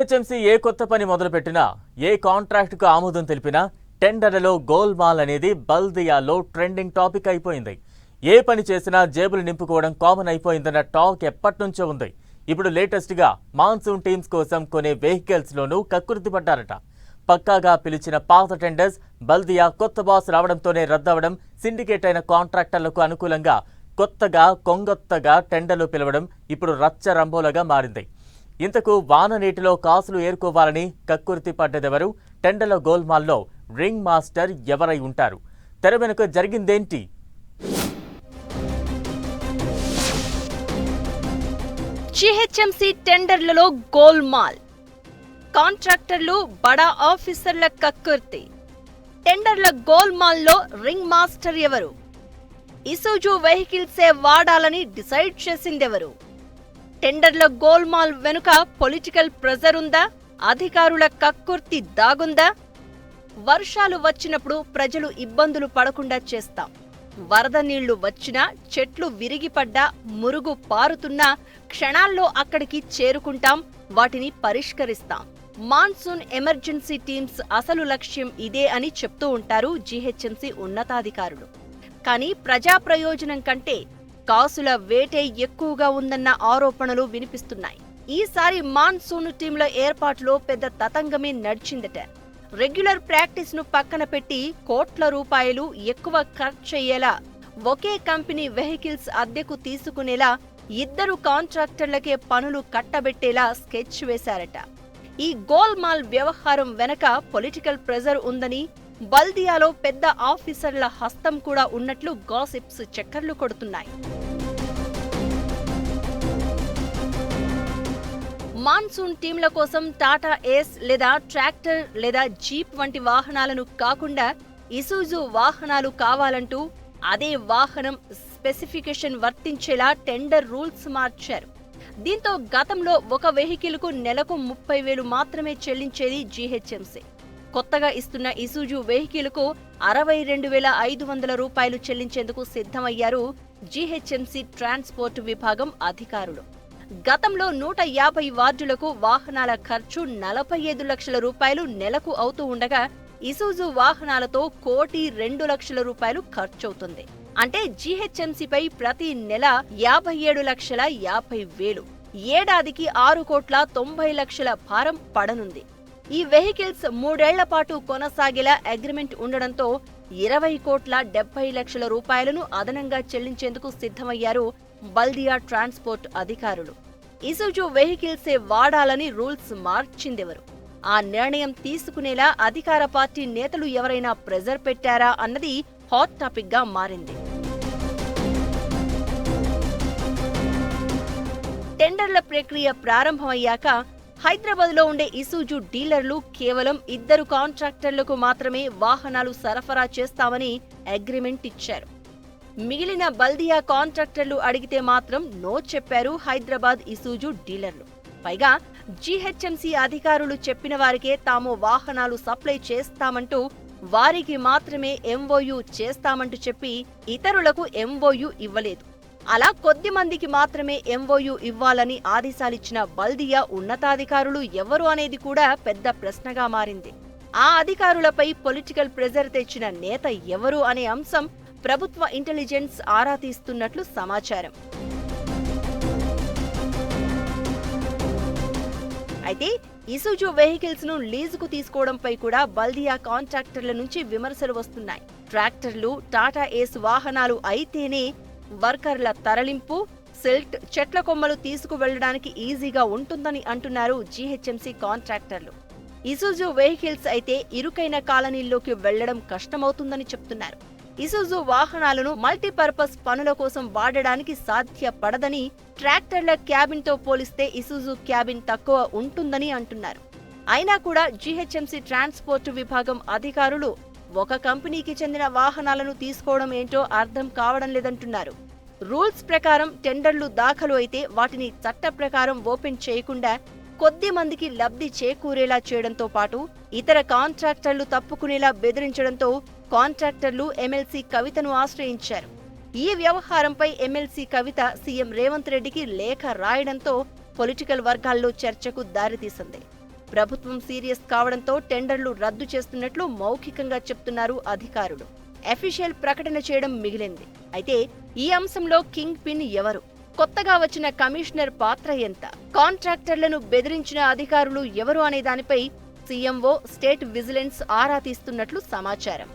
HMC ఏ కొత్త పని మొదలుపెట్టినా ఏ కాంట్రాక్టుకు ఆమోదం తెలిపినా టెండర్లలో గోల్మాల్ అనేది బల్దియాలో ట్రెండింగ్ టాపిక్ అయిపోయింది. ఏ పని చేసినా జేబులు నింపుకోవడం కామన్ అయిపోయిందన్న టాక్ ఎప్పటి నుంచో ఉంది. ఇప్పుడు లేటెస్ట్గా మాన్సూన్ టీమ్స్ కోసం కొనే వెహికల్స్లోనూ కక్కుర్తి పడ్డారట. పక్కాగా పిలిచిన పాత టెండర్స్ బల్దియా కొత్త బాస్ రావడంతోనే రద్దవడం సిండికేట్ అయిన కాంట్రాక్టర్లకు అనుకూలంగా కొత్తగా కొంగొత్తగా టెండర్లు పిలవడం ఇప్పుడు రచ్చ రంబోలగా మారింది. ఇంతకు వాన నీటిలో కాసులు ఏరుకోవాలని కక్కుర్తి పడ్డదెవరు? టెండర్ల గోల్మాల్లో రింగ్ మాస్టర్ ఎవరై ఉంటారు? తెర వెనుక జరిగిందేంటి? జీహెచ్ఎంసీ టెండర్లలో గోల్మాల్. కాంట్రాక్టర్లు బడా ఆఫీసర్ల కక్కుర్తి. టెండర్ల గోల్మాల్లో రింగ్ మాస్టర్ ఎవరు? ఇసుజు వెహికల్సే వాడాలని డిసైడ్ చేసిందెవరు? టెండర్ల గోల్మాల్ వెనుక పొలిటికల్ ప్రెజర్ ఉందా? అధికారుల కక్కుర్తి దాగుందా? వర్షాలు వచ్చినప్పుడు ప్రజలు ఇబ్బందులు పడకుండా చేస్తాం. వరద నీళ్ళు వచ్చినా చెట్లు విరిగిపడ్డా మురుగు పారుతున్నా క్షణాల్లో అక్కడికి చేరుకుంటాం వాటిని పరిష్కరిస్తాం. మాన్సూన్ ఎమర్జెన్సీ టీమ్స్ అసలు లక్ష్యం ఇదే అని చెప్తూ ఉంటారు జీహెచ్ఎంసీ ఉన్నతాధికారులు. కానీ ప్రజా ప్రయోజనం కంటే కాసుల వేటే ఎక్కువగా ఉందన్న ఆరోపణలు వినిపిస్తున్నాయి. ఈసారి మాన్సూన్ టీంల ఏర్పాటులో పెద్ద తతంగమే నడిచిందట. రెగ్యులర్ ప్రాక్టీస్ను పక్కన పెట్టి కోట్ల రూపాయలు ఎక్కువ ఖర్చయ్యేలా ఒకే కంపెనీ వెహికల్స్ అద్దెకు తీసుకునేలా ఇద్దరు కాంట్రాక్టర్లకే పనులు కట్టబెట్టేలా స్కెచ్ వేశారట. ఈ గోల్మాల్ వ్యవహారం వెనక పొలిటికల్ ప్రెజర్ ఉందని బల్దియాలో పెద్ద ఆఫీసర్ల హస్తం కూడా ఉన్నట్లు గాసిప్స్ చక్కర్లు కొడుతున్నాయి. మాన్సూన్ టీంల కోసం టాటా ఏస్ లేదా ట్రాక్టర్ లేదా జీప్ వంటి వాహనాలను కాకుండా ఇసూజు వాహనాలు కావాలంటూ అదే వాహనం స్పెసిఫికేషన్ వర్తించేలా టెండర్ రూల్స్ మార్చారు. దీంతో గతంలో ఒక వెహికల్కు నెలకు ముప్పై వేలు మాత్రమే చెల్లించేది జీహెచ్ఎంసీ. కొత్తగా ఇస్తున్న ఇసూజు వెహికల్కు అరవై రెండు వేల ఐదు వందల రూపాయలు చెల్లించేందుకు సిద్ధమయ్యారు జీహెచ్ఎంసీ ట్రాన్స్పోర్ట్ విభాగం అధికారులు. గతంలో నూట యాభై వార్డులకు వాహనాల ఖర్చు నలభై ఐదు లక్షల రూపాయలు నెలకు అవుతూ ఉండగా ఇసూజు వాహనాలతో కోటి రెండు లక్షల రూపాయలు ఖర్చవుతుంది. అంటే జీహెచ్ఎంసీపై ప్రతి నెల యాభై ఏడు లక్షల యాభై వేలు. ఏడాదికి ఆరు కోట్ల తొంభై లక్షల భారం పడనుంది. ఈ వెహికల్స్ మూడేళ్ళ పాటు కొనసాగేలా అగ్రిమెంట్ ఉండడంతో ఇరవై కోట్ల డెబ్బై లక్షల రూపాయలను అదనంగా చెల్లించేందుకు సిద్ధమయ్యారు బల్దియా ట్రాన్స్పోర్ట్ అధికారులు. ఇసుజు వెహికల్సే వాడాలని రూల్స్ మార్చిందెవరు? ఆ నిర్ణయం తీసుకునేలా అధికార పార్టీ నేతలు ఎవరైనా ప్రెజర్ పెట్టారా అన్నది హాట్ టాపిక్గా మారింది. టెండర్ల ప్రక్రియ ప్రారంభమయ్యాక హైదరాబాద్లో ఉండే ఇసూజు డీలర్లు కేవలం ఇద్దరు కాంట్రాక్టర్లకు మాత్రమే వాహనాలు సరఫరా చేస్తామని అగ్రిమెంట్ ఇచ్చారు. మిగిలిన బల్దియా కాంట్రాక్టర్లు అడిగితే మాత్రం నో చెప్పారు హైదరాబాద్ ఇసూజు డీలర్లు. పైగా జీహెచ్ఎంసీ అధికారులు చెప్పిన వారికే తాము వాహనాలు సప్లై చేస్తామంటూ వారికి మాత్రమే ఎంఓయు చేస్తామంటూ చెప్పి ఇతరులకు ఎంఓయు ఇవ్వలేదు. అలా కొద్ది మందికి మాత్రమే ఎంఓయు ఇవ్వాలని ఆదేశాలిచ్చిన బల్దియా ఉన్నతాధికారులు ఎవరు అనేది కూడా పెద్ద ప్రశ్నగా మారింది. ఆ అధికారులపై పొలిటికల్ ప్రెజర్ తెచ్చిన నేత ఎవరు అనే అంశం ప్రభుత్వ ఇంటెలిజెన్స్ ఆరా తీస్తున్నట్లు సమాచారం. అయితే ఇసుజు వెహికల్స్ను లీజుకు తీసుకోవడంపై కూడా బల్దియా కాంట్రాక్టర్ల నుంచి విమర్శలు వస్తున్నాయి. ట్రాక్టర్లు టాటా ఏస్ వాహనాలు అయితేనే వర్కర్ల తరలింపు సిల్ట్ చెట్ల కొమ్మలు తీసుకువెళ్ళడానికి ఈజీగా ఉంటుందని అంటున్నారు జీహెచ్ఎంసీ కాంట్రాక్టర్లు. ఇసుజు వెహికల్స్ అయితే ఇరుకైన కాలనీల్లోకి వెళ్ళడం కష్టమవుతుందని చెప్తున్నారు. ఇసుజు వాహనాలను మల్టీపర్పస్ పనుల కోసం వాడడానికి సాధ్యపడదని ట్రాక్టర్ల క్యాబిన్తో పోలిస్తే ఇసుజు క్యాబిన్ తక్కువ ఉంటుందని అంటున్నారు. అయినా కూడా జీహెచ్ఎంసీ ట్రాన్స్పోర్ట్ విభాగం అధికారులు ఒక కంపెనీకి చెందిన వాహనాలను తీసుకోవడం ఏంటో అర్థం కావడం లేదంటున్నారు. రూల్స్ ప్రకారం టెండర్లు దాఖలు అయితే వాటిని చట్ట ప్రకారం ఓపెన్ చేయకుండా కొద్ది మందికి లబ్ధి చేకూరేలా చేయడంతో పాటు ఇతర కాంట్రాక్టర్లు తప్పుకునేలా బెదిరించడంతో కాంట్రాక్టర్లు ఎమ్మెల్సీ కవితను ఆశ్రయించారు. ఈ వ్యవహారంపై ఎమ్మెల్సీ కవిత సీఎం రేవంత్ రెడ్డికి లేఖ రాయడంతో పొలిటికల్ వర్గాల్లో చర్చకు దారితీసింది. ప్రభుత్వం సీరియస్ కావడంతో టెండర్లు రద్దు చేస్తున్నట్లు మౌఖికంగా చెప్తున్నారు అధికారులు. అఫీషియల్ ప్రకటన చేయడం మిగిలింది. అయితే ఈ అంశంలో కింగ్ పిన్ ఎవరు? కొత్తగా వచ్చిన కమిషనర్ పాత్ర ఎంత? కాంట్రాక్టర్లను బెదిరించిన అధికారులు ఎవరు అనే దానిపై సీఎంఓ స్టేట్ విజిలెన్స్ ఆరా తీస్తున్నట్లు సమాచారం.